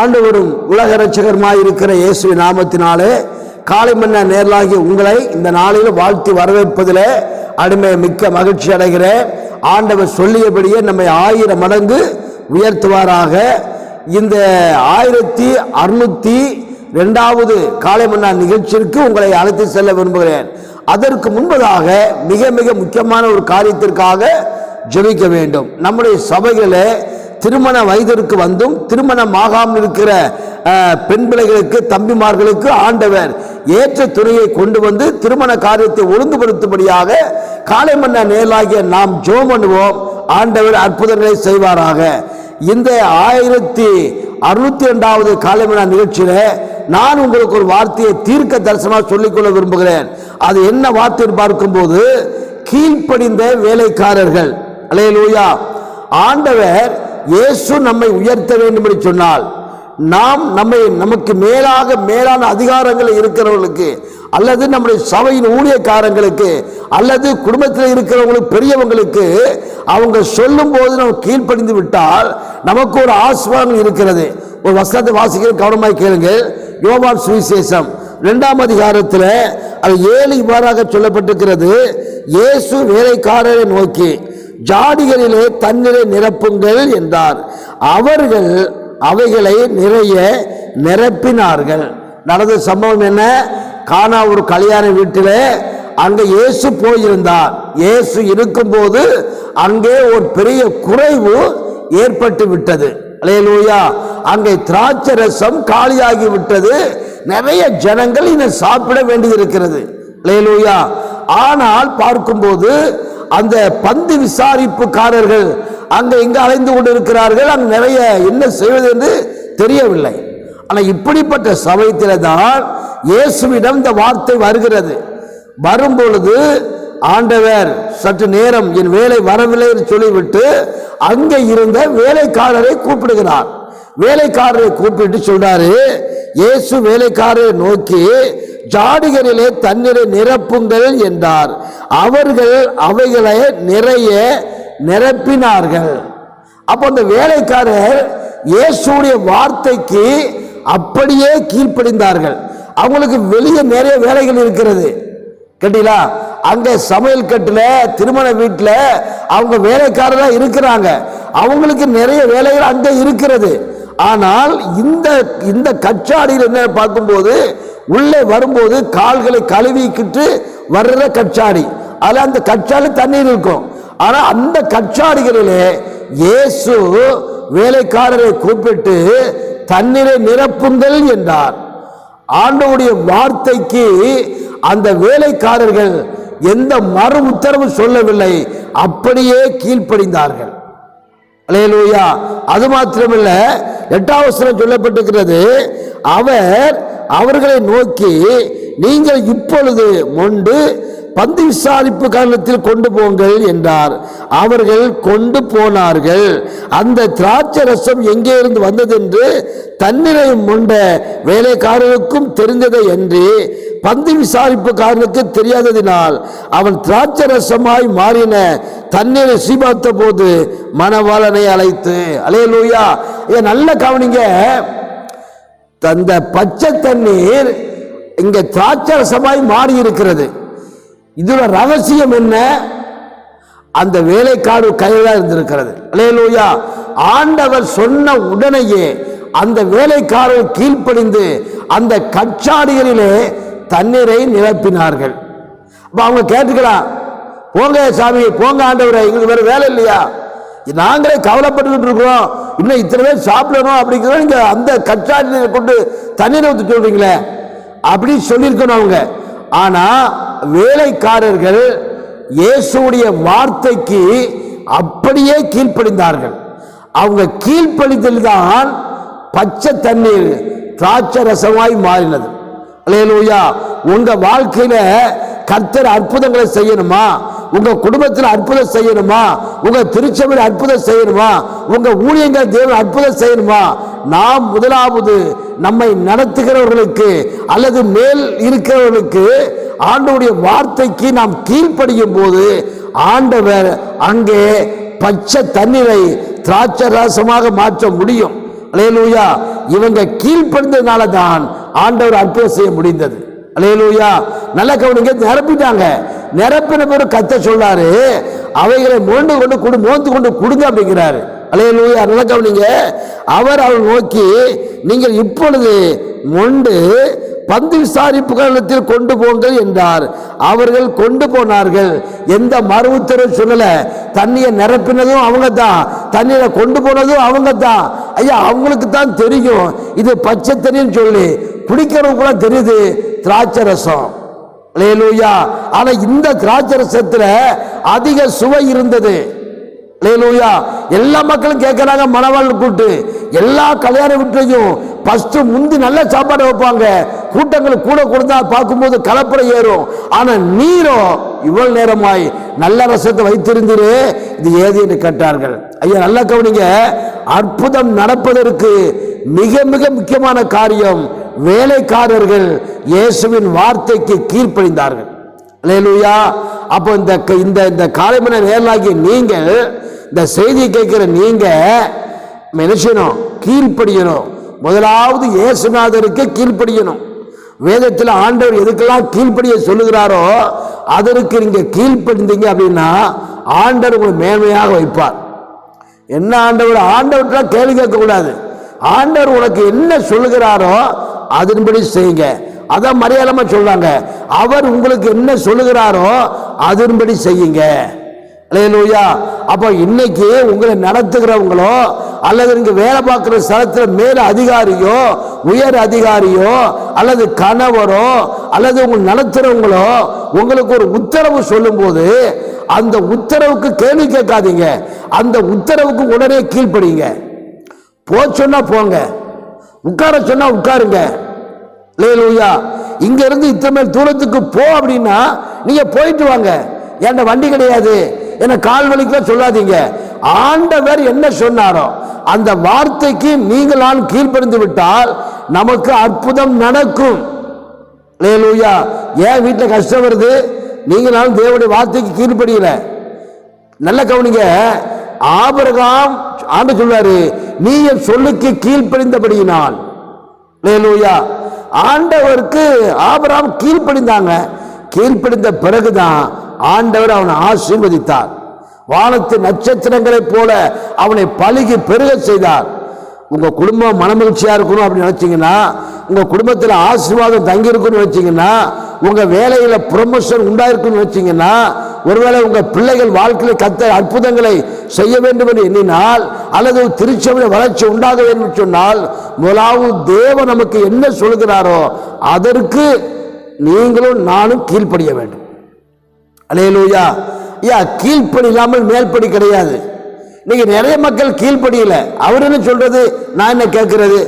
ஆண்டவரும் உலக ரட்சகருமாய் இருக்கிற இயேசு நாமத்தினாலே காலை மன்ன நேரலாகி உங்களை இந்த நாளில் வாழ்த்தி வரவேற்பதில் அடிமை மிக்க மகிழ்ச்சி அடைகிறேன். ஆண்டவர் சொல்லியபடியே நம்மை ஆயிரம் மடங்கு உயர்த்துவாராக. இந்த ஆயிரத்தி அறுநூத்தி ரெண்டாவது காலை மன்னா நிகழ்ச்சிக்கு உங்களை அழைத்து செல்ல விரும்புகிறேன். அதற்கு முன்பதாக மிக மிக முக்கியமான ஒரு காரியத்திற்காக ஜெபிக்க வேண்டும். நம்முடைய சபைகளை திருமண வயதிற்கு வந்தும் திருமணம் ஆகாமல் இருக்கிற பெண் பிள்ளைகளுக்கு தம்பிமார்களுக்கு ஆண்டவர் ஏற்ற துணையை கொண்டு வந்து திருமண காரியத்தை ஒழுங்குபடுத்தும்படியாக காலை மன்ன நேராகிய நாம் ஜோம் பண்ணுவோம். ஆண்டவர் அற்புதங்களை செய்வாராக. இந்த ஆயிரத்தி அறுநூத்தி ரெண்டாவது காலை மன்ன நிகழ்ச்சியில நான் உங்களுக்கு ஒரு வார்த்தையை தீர்க்க தரிசனமாக சொல்லிக்கொள்ள விரும்புகிறேன். அது என்ன வார்த்தை பார்க்கும்போது கீழ்ப்படிந்த வேலைக்காரர்கள். அலையலூயா. ஆண்டவர் இயேசு நம்மை உயர்த்த வேண்டும் என்று சொன்னால் நாம் நம்மை நமக்கு மேலாக மேலான அதிகாரங்கள் இருக்கிறவர்களுக்கு அல்லது நம்முடைய சபையின் ஊழியக்காரங்களுக்கு அல்லது குடும்பத்தில் இருக்கிறவங்களுக்கு பெரியவங்களுக்கு அவங்க சொல்லும் போது நம்ம கீழ்ப்படிந்து விட்டால் நமக்கு ஒரு ஆஸ்வாதம் இருக்கிறது. ஒரு வசனத்தை வாசிக்கிற கவனமாக கேளுங்கள். யோவான் சுவிசேஷம் ரெண்டாம் அதிகாரத்தில் அது ஏழு இவ்வாறாக சொல்லப்பட்டிருக்கிறது. இயேசு வேலைக்காரரை நோக்கி ஜாடிகளிலே தண்ணீரை நிரப்புங்கள் என்றார். அவர்கள் அவைகளை நிறைய நிரப்பினார்கள். நடந்த சம்பவம் என்ன? காணா ஒரு கல்யாண வீட்டில் அங்கே இயேசு போயிருந்தார். இயேசு இருக்கும்போது அங்கே ஒரு பெரிய குறைவு ஏற்பட்டு விட்டது. அலையலூயா அங்கே திராட்சை ரசம் காலியாகி விட்டது. நிறைய ஜனங்கள் இன்னும் சாப்பிட வேண்டியிருக்கிறது. அலையலூயா ஆனால் பார்க்கும்போது அந்த பந்து விசாரிப்புக்காரர்கள் அங்க எங்க அலைந்து கொண்டிருக்கிறார்கள். அங்கு நிறைய என்ன செய்வது என்று தெரியவில்லை. ஆனால் இப்படிப்பட்ட சமயத்தில் தான் இயேசுவிடம் இந்த வார்த்தை வருகிறது. வரும்பொழுது ஆண்டவர் சற்று நேரம் என் வேலை வரவில்லை என்று சொல்லிவிட்டு அங்கே இருந்த வேலைக்காரரை கூப்பிடுகிறார். வேலைக்காரரை கூப்பிட்டு சொல்றாரு இயேசு வேலைக்காரரை நோக்கி ஜாடிகளிலே தண்ணீரை நிரப்புங்கள் என்றார். அவர்கள் அவைகளை நிறைய நிரப்பினார்கள். அப்போ அந்த வேலைக்காரர் இயேசுடைய வார்த்தைக்கு அப்படியே கீழ்ப்படிந்தார்கள். அவங்களுக்கு வெளியே நிறைய வேலைகள் இருக்கிறது. கேட்டீங்களா? அங்கே சமையல் கட்டில் திருமண வீட்டில் அவங்க வேலைக்காரராக இருக்கிறாங்க. அவங்களுக்கு நிறைய வேலைகள் அங்கே இருக்கிறது. ஆனால் இந்த இந்த கச்சாடியில் என்ன பார்க்கும்போது உள்ளே வரும்போது கால்களை கழுவிக்கிட்டு வர்ற கச்சாடி அதில் அந்த கச்சாடி தண்ணீர் இருக்கும். ஆனால் அந்த கச்சாடிகளிலே இயேசு வேலைக்காரரை கூப்பிட்டு தண்ணீரை நிரப்புங்கள் என்றார். ஆண்டவுடைய வார்த்தைக்கு அந்த வேலைக்காரர்கள் எந்த மறு உத்தரவு சொல்லவில்லை. அப்படியே கீழ்ப்படிந்தார்கள். அலையலூயா அது மாத்திரமில்லை எட்டாவசனம் சொல்லப்பட்டிருக்கிறது அவர் அவர்களை நோக்கி நீங்கள் இப்பொழுது மொண்டு பந்து விசாரிப்பு காரணத்தில் கொண்டு போங்கள் என்றார். அவர்கள் கொண்டு போனார்கள். அந்த திராட்சை ரசம் எங்கே இருந்து வந்ததென்று தண்ணீரை மொண்ட வேலைக்காரருக்கும் தெரிந்ததை என்று பந்து விசாரிப்புக்காரனுக்கு தெரியாததினால் அவன் திராட்சை ரசமாய் மாறின தண்ணீரை சீபாத்த போது மணவாளனை அழைத்து அலையலூயா இதை நல்ல கவனிங்க. அந்த பச்சை தண்ணீர் இங்க திராட்சரசமாய் மாறி இருக்கிறது. இதோட ரகசியம் என்ன? அந்த வேலைக்காடு கையில இருந்திருக்கிறது. அலையலூயா ஆண்டவர் சொன்ன உடனேயே அந்த வேலைக்காரர் கீழ்ப்படிந்து அந்த கச்சாடிகளிலே தண்ணீரை நிரப்பினார்கள். அப்ப அவங்க கேட்டுக்கலாம் போங்க சாமி போங்க ஆண்டவரை எங்களுக்கு வேற வேலை இல்லையா? நாங்களே கவலைப்பட்டுக்கிட்டு இருக்கிறோம். இன்னும் இத்தனை பேர் சாப்பிடணும் அப்படிங்கிறத நீங்க அந்த கச்சாட்டினை கொண்டு தண்ணீரை ஊற்றி சொல்றீங்களே? அப்படி சொல்லியிருக்கணும் அவங்க. ஆனா வேலைக்காரர்கள் இயேசுடைய வார்த்தைக்கு அப்படியே கீழ்ப்படிந்தார்கள். அவங்க கீழ்ப்படிதல் தான் பச்சை தண்ணீர் திராட்சை ரசமாய் மாறினது. அல்லேலூயா உங்க வாழ்க்கையில கர்த்தர் அற்புதங்களை செய்யணுமா? உங்க குடும்பத்தில் அற்புதம் செய்யணுமா? உங்க திருச்சபையில் அற்புதம் செய்யணுமா? உங்க ஊழியங்கள் தேவன் அற்புதம் செய்யணுமா? நாம் முதலாவது நம்மை நடத்துகிறவர்களுக்கு அல்லது மேல் இருக்கிறவர்களுக்கு ஆண்டவுடைய வார்த்தைக்கு நாம் கீழ்ப்படியும் போது ஆண்டவர் அங்கே பச்சை தண்ணீரை திராட்சை ரசமாக மாற்ற முடியும். அலையலூயா. இவங்க கீழ்ப்படிந்ததுனால தான் ஆண்டவர் அற்புதம் செய்ய முடிந்தது. அலையலூயா. நல்ல கவனிங்க நிரப்பிட்டாங்க. நிரப்பின பிறகு கத்த சொல்லாரு அவைகளை மோண்டு கொண்டு குடு மோந்து கொண்டு கொடுங்க அப்படிங்கிறாரு. அலையலூயா நல்ல கவனிங்க. அவர் அவள் நோக்கி நீங்கள் இப்பொழுது மொண்டு பந்து விசாரிப்பு காலத்தில் கொண்டு போங்கள் என்றார். அவர்கள் கொண்டு போனார்கள். எந்த மறு உத்தரவு சொல்லல. தண்ணியை நிரப்பினதும் அவங்க தான். தண்ணீரை கொண்டு போனதும் அவங்க தான். ஐயா அவங்களுக்கு தான் தெரியும். இது பச்சை தண்ணின்னு சொல்லி. குடிக்கிறவங்க கூட தெரியுது. திராட்சை ரசம் லேலூயா ஆனா இந்த திராட்சை ரசத்துல அதிக சுவை இருந்தது. லேலூயா எல்லா மக்களும் கேட்கறாங்க மணவாள் கூட்டு. எல்லா கல்யாண வீட்லையும் ஃபர்ஸ்ட் முந்தி நல்ல சாப்பாடு வைப்பாங்க. கூட்டங்கள் கூட கொடுத்தா பார்க்கும்போது கலப்படை ஏறும். ஆனா நீரோ இவ்வளவு நேரமாய் நல்ல ரசத்தை வைத்திருந்தீரே இது ஏது என்று கேட்டார்கள். ஐயா நல்லா கவனிங்க. அற்புதம் நடப்பதற்கு மிக மிக முக்கியமான காரியம் வேலைக்காரர்கள் இயேசுவின் வார்த்தைக்கு கீழ்ப்படிந்தார்கள். அல்லேலூயா. அப்போ இந்த இந்த இந்த காலைமண நேரலாகிய நீங்கள் இந்த செய்தியை கேட்கிற நீங்க நினைச்சணும் கீழ்ப்படியணும். முதலாவது இயேசுநாதருக்கு கீழ்ப்படியணும். வேதத்தில் ஆண்டவர் எதுக்கெல்லாம் கீழ்ப்படிய சொல்லுகிறாரோ அதற்கு நீங்க கீழ்ப்படிந்தீங்க அப்படின்னா ஆண்டவர் உங்களை மேன்மையாக வைப்பார். என்ன ஆண்டவர்? ஆண்டவர்கிட்ட கேள்வி கேட்கக்கூடாது. ஆண்டவர் உனக்கு என்ன சொல்லுகிறாரோ அதன்படி செய்யுங்க. அதான் மலையாளமாக சொல்றாங்க. அவர் உங்களுக்கு என்ன சொல்லுகிறாரோ அதன்படி செய்யுங்க. இல்லையா அப்போ இன்னைக்கு உங்களை நடத்துகிறவங்களோ அல்லது இங்கே வேலை பார்க்குற ஸ்தலத்துல மேல் அதிகாரியோ உயர் அதிகாரியோ அல்லது கணவரோ அல்லது உங்களை நடத்துறவங்களோ உங்களுக்கு ஒரு உத்தரவு சொல்லும்போது அந்த உத்தரவுக்கு கேள்வி கேட்காதீங்க. அந்த உத்தரவுக்கு உடனே கீழ்ப்படிங்க. போ சொன்னா போங்க. உட்கார சொன்னா உட்காருங்க. லேலூயா. இங்க இருந்து இத்தனை தூரத்துக்கு போ அப்படின்னா நீங்க போயிட்டு வாங்க. என்கிட்ட வண்டி கிடையாது? என்ன கால் வலிக்கலாம் சொல்லாதீங்க. ஆண்டவர் என்ன சொன்னாரோ அந்த வார்த்தைக்கு நீங்களால் கீழ்ப்படிந்து விட்டால் நமக்கு அற்புதம் நடக்கும். லேலூயா. ஏன் வீட்டில் கஷ்டம் வருது? நீங்களாலும் தேவனுடைய வார்த்தைக்கு கீழ்ப்படியல. நல்ல கவனிங்க. ஆபரகாம் ஆண்டு சொல்வாரு நீ என் சொல்லுக்கு கீழ்ப்படிந்தபடியினால். லேலூயா ஆண்டவருக்கு ஆபிரகாம் கீழ்ப்படிந்தாங்க. கீழ்ப்படிந்த பிறகுதான் ஆண்டவர் அவனை ஆசீர்வதித்தார். வானத்து நட்சத்திரங்களைப் போல அவனை பழுகி பெருக செய்தார். உங்கள் குடும்பம் மனமகிழ்ச்சியாக இருக்கணும் அப்படின்னு நினச்சிங்கன்னா உங்கள் குடும்பத்தில் ஆசீர்வாதம் தங்கி நினச்சிங்கன்னா உங்கள் வேலையில் ப்ரொமோஷன் உண்டாயிருக்குன்னு நினச்சிங்கன்னா ஒருவேளை உங்கள் பிள்ளைகள் வாழ்க்கையில் கத்த அற்புதங்களை செய்ய வேண்டும் என்று எண்ணினால் அல்லது திருச்சபையில் வளர்ச்சி உண்டாக வேண்டும் என்று சொன்னால் முதலாவது தேவன் நமக்கு என்ன சொல்கிறாரோ அதற்கு நீங்களும் நானும் கீழ்ப்படிய வேண்டும். அலையலூயா. ஐயா கீழ்ப்படி இல்லாமல் மேல்படி கிடையாது. இன்னைக்கு நிறைய மக்கள் கீழ்ப்படியல. அவர் என்ன சொல்றது? நான் என்ன கேட்கறது?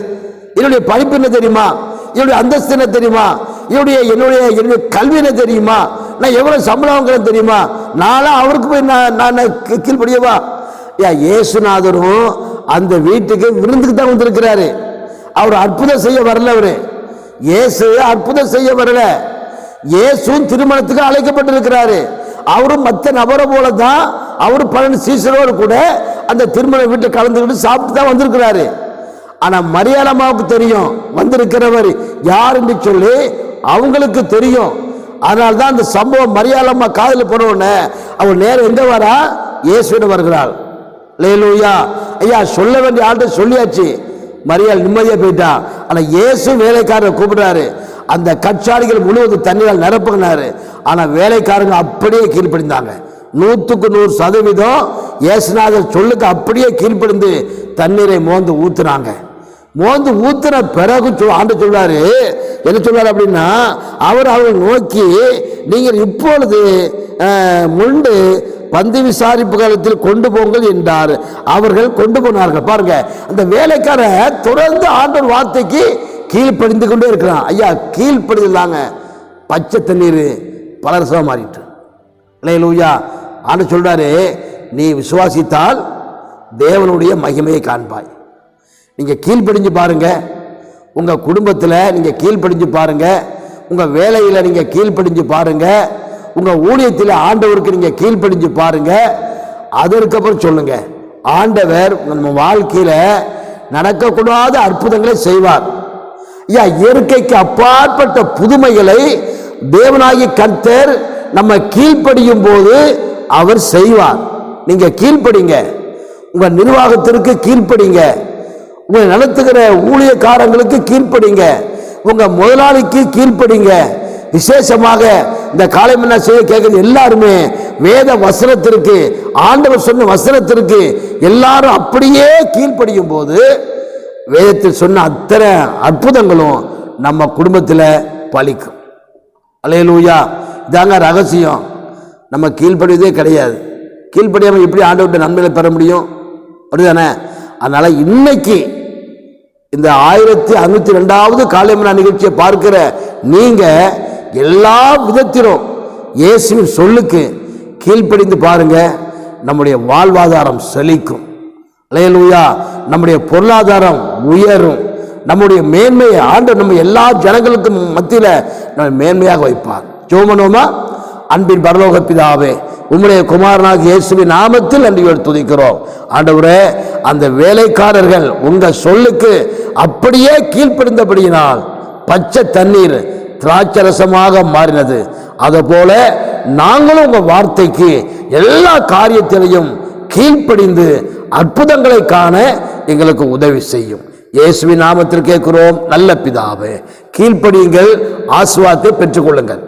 என்னுடைய படிப்பு என்ன தெரியுமா? என்னுடைய அந்தஸ்து என்ன தெரியுமா? என்னுடைய என்னுடைய என்னுடைய கல்வி என்ன தெரியுமா? நான் எவ்வளவு சம்பளம் வாங்குறேன் தெரியுமா? நானும் அவருக்கு போய் நான் நான் கீழ்படியவா கீழ்ப்படியவா? இயேசுநாதரும் அந்த வீட்டுக்கு விருந்துக்கு தான் வந்திருக்கிறாரு. அவர் அற்புதம் செய்ய வரல அவரு. இயேசு அற்புதம் செய்ய வரல. இயேசும் திருமணத்துக்கு அழைக்கப்பட்டிருக்கிறாரு. அவரும் மற்ற நபரை போல தான் அவரு பன்னெண்டு சீசனோடு கூட அந்த திருமண வீட்டில் கலந்துக்கிட்டு சாப்பிட்டு தான் வந்திருக்கிறாரு. ஆனால் மரியாதமாவுக்கு தெரியும் வந்திருக்கிறவர் யாருன்னு சொல்லி அவங்களுக்கு தெரியும். அதனால தான் அந்த சம்பவம் மரியாளம்மா காதில் போனவுடனே அவர் நேரம் எங்கே வரா? இயேசுவிடம் வருகிறாள். லேலூயா ஐயா சொல்ல வேண்டிய ஆள்கிட்ட சொல்லியாச்சு. மரியாள் நிம்மதியாக போயிட்டா. ஆனால் இயேசு வேலைக்காரரை கூப்பிடுறாரு. அந்த கச்சாடிகள் முழுவதும் தண்ணீரால் நிரப்புகினாரு ஆனால் வேலைக்காரங்க அப்படியே கீழ்ப்படிந்தாங்க. நூற்றுக்கு நூறு சதவீதம் இயேசுநாதர் சொல்லுக்கு அப்படியே கீழ்ப்படுந்து தண்ணீரை மோந்து ஊற்றுனாங்க மோந்து ஊத்துன பிறகு ஆண்டு சொல்றாரு என்ன சொல்றாரு அப்படின்னா அவர் அவரை நோக்கி நீங்கள் இப்பொழுது முண்டு பந்து விசாரிப்பு காலத்தில் கொண்டு போங்கள் என்றார். அவர்கள் கொண்டு போனார்கள். பாருங்க அந்த வேலைக்கார தொடர்ந்து ஆண்டோர் வார்த்தைக்கு கீழ்ப்படிந்து கொண்டே இருக்கிறான். ஐயா கீழ்ப்படிதாங்க பச்சை தண்ணீர் பலரசமாக மாறிட்டு. இல்லையா ஆண்டு சொல்கிறாரு நீ விசுவாசித்தால் தேவனுடைய மகிமையை காண்பாய். நீங்கள் கீழ்ப்படிஞ்சு பாருங்கள் உங்கள் குடும்பத்தில் நீங்கள் கீழ்ப்படிஞ்சு பாருங்க. உங்கள் வேலையில் நீங்கள் கீழ்ப்படிஞ்சு பாருங்கள் உங்கள் ஊழியத்தில் ஆண்டவருக்கு நீங்கள் கீழ்ப்படிஞ்சு பாருங்கள் அதற்கப்புறம் சொல்லுங்கள் ஆண்டவர் நம்ம வாழ்க்கையில் நடக்கக்கூடாத அற்புதங்களை செய்வார். ஐயா இயற்கைக்கு அப்பாற்பட்ட புதுமைகளை தேவனாகி கர்த்தர் நம்ம கீழ்ப்படியும் போது அவர் செய்வார். நீங்க கீழ்ப்படிங்க. உங்க நிர்வாகத்திற்கு கீழ்ப்படிங்க. உங்களை நடத்துகிற ஊழியக்காரங்களுக்கு கீழ்ப்படிங்க. உங்க முதலாளிக்கு கீழ்ப்படிங்க. விசேஷமாக இந்த காலை மன்னா செய்ய கேட்குறது எல்லாருமே வேத வசனத்திற்கு ஆண்டவர் சொன்ன வசனத்திற்கு எல்லாரும் அப்படியே கீழ்ப்படியும் போது வேதத்தில் சொன்ன அத்தனை அற்புதங்களும் நம்ம குடும்பத்தில் பலிக்கும். அலையலூயா இதாங்க ரகசியம். நம்ம கீழ்ப்படிவதே கிடையாது. கீழ்ப்படியாமல் எப்படி ஆண்டவர்கிட்ட நன்மைகளை பெற முடியும்? அப்படிதானே? அதனால் இன்னைக்கு இந்த ஆயிரத்தி அறுநூத்தி ரெண்டாவது காலைமனா நிகழ்ச்சியை பார்க்கிற நீங்கள் எல்லா விதத்திலும் இயேசுவின் சொல்லுக்கு கீழ்ப்படிந்து பாருங்க. நம்முடைய வாழ்வாதாரம் செழிக்கும். அலையலூயா நம்முடைய பொருளாதாரம் உயரும். நம்முடைய மேன்மையை ஆண்டு நம்ம எல்லா ஜனங்களுக்கும் மத்தியில் நம்ம மேன்மையாக வைப்பார். ஜோமனோமா? அன்பின் பரலோக பிதாவே உம்முடைய குமாரனாக இயேசுவின் நாமத்தில் நன்றியோடு துதிக்கிறோம். ஆண்டவரே அந்த வேலைக்காரர்கள் உங்கள் சொல்லுக்கு அப்படியே கீழ்ப்படிந்தபடியினால் பச்சை தண்ணீர் திராட்சரசமாக மாறினது. அதுபோல நாங்களும் உங்கள் வார்த்தைக்கு எல்லா காரியத்திலையும் கீழ்ப்படிந்து அற்புதங்களை காண எங்களுக்கு உதவி செய்யும். இயேசுவின் நாமத்தில் கேட்கிறோம் நல்ல பிதாவே கீழ்ப்படியுங்கள் ஆசுவாத்தை பெற்றுக்கொள்ளுங்கள்.